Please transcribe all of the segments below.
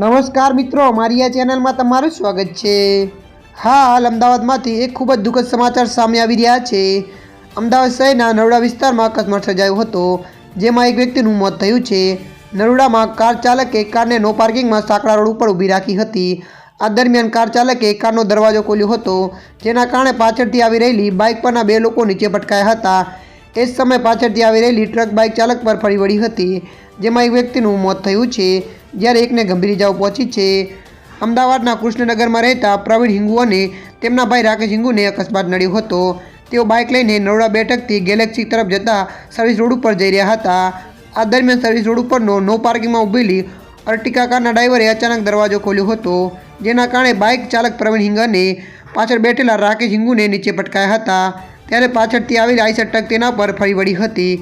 નમસ્કાર મિત્રો, મારી આ ચેનલમાં તમારું સ્વાગત છે. હાલ અમદાવાદમાંથી એક ખૂબ જ દુઃખદ સમાચાર સામે આવી રહ્યા છે. અમદાવાદ શહેરના નરોડા વિસ્તારમાં અકસ્માત સર્જાયો હતો, જેમાં એક વ્યક્તિનું મોત થયું છે. નરોડામાં કાર ચાલકે કારને નો પાર્કિંગમાં સાંકડા રોડ ઉપર ઊભી રાખી હતી. આ દરમિયાન કાર ચાલકે કારનો દરવાજો ખોલ્યો હતો, જેના કારણે પાછળથી આવી રહેલી બાઇક પરના બે લોકો નીચે પટકાયા હતા. એ જ સમયે પાછળથી આવી રહેલી ટ્રક બાઇક ચાલક પર ફરી વળી હતી, જેમાં એક વ્યક્તિનું મોત થયું છે. જ્યારે એકને ગંભીર ઇજાઓ પહોંચી છે. અમદાવાદના કૃષ્ણનગરમાં રહેતા પ્રવીણ હિંગુ અને તેમના ભાઈ રાકેશ હિંગુને અકસ્માત નડ્યો હતો. તેઓ બાઇક લઈને નરોડા બેઠકથી ગેલેક્સી તરફ જતા સર્વિસ રોડ ઉપર જઈ રહ્યા હતા. આ દરમિયાન સર્વિસ રોડ ઉપરનો નો પાર્કિંગમાં ઊભેલી અર્ટિકા કારના ડ્રાઈવરે અચાનક દરવાજો ખોલ્યો હતો, જેના કારણે બાઇક ચાલક પ્રવીણ હિંગને પાછળ બેઠેલા રાકેશ હિંગુને નીચે પટકાયા હતા. ત્યારે પાછળથી આવેલી આઈસર અટક તેના પર ફરી વળી હતી.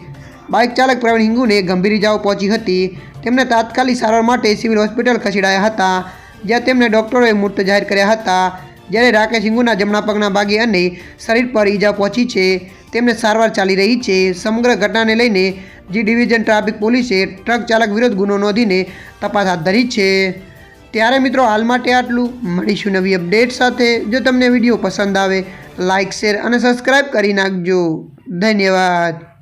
બાઇક ચાલક પ્રવીણ હિંગુને ગંભીર ઇજાઓ પહોંચી હતી. તેમને તાત્કાલિક સારવાર માટે સિવિલ હોસ્પિટલ ખસેડાયા હતા, જ્યાં તેમને ડૉક્ટરોએ મૃત જાહેર કર્યા હતા. જ્યારે રાકેશ હિંગુના જમણા પગના ભાગે અને શરીર પર ઈજા પહોંચી છે, તેમને સારવાર ચાલી રહી છે. સમગ્ર ઘટનાને લઈને જી ડિવિઝન ટ્રાફિક પોલીસે ટ્રક ચાલક વિરુદ્ધ ગુનો નોંધીને તપાસ હાથ ધરી છે. ત્યારે મિત્રો, હાલ માટે આટલું. મળીશું નવી અપડેટ સાથે. જો તમને વીડિયો પસંદ આવે લાઇક શેર અને સબસ્ક્રાઈબ કરી નાખજો. ધન્યવાદ.